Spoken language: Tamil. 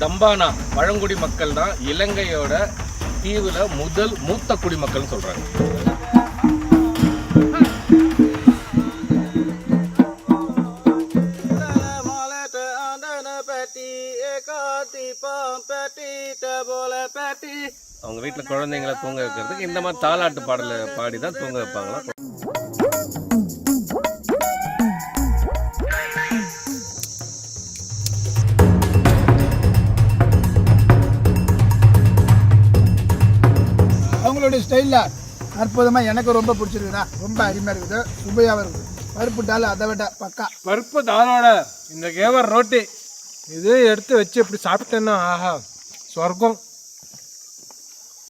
தம்பானா பழங்குடி மக்கள் தான் இலங்கையோட தீவில் முதல் மூத்த குடிமக்கள்னு சொல்கிறாங்க அவங்க வீட்டில் குழந்தைங்களை தூங்க வைக்கிறதுக்கு இந்த மாதிரி தாலாட்டு பாடலை பாடி தான் தூங்க வைப்பாங்களாம். அவங்களுடைய ஸ்டைலில் அற்புதமாக எனக்கு ரொம்ப பிடிச்சிருக்குண்ணா ரொம்ப அருமையாக இருக்குது. சுவையாகவும் இருக்குது. பருப்பு டால் அதை விட பக்கா. பருப்பு தாளோட இந்த கேவர் ரோட்டி இது எடுத்து வச்சு இப்படி சாப்பிட்டேன்னா ஆஹா சொர்க்கம்.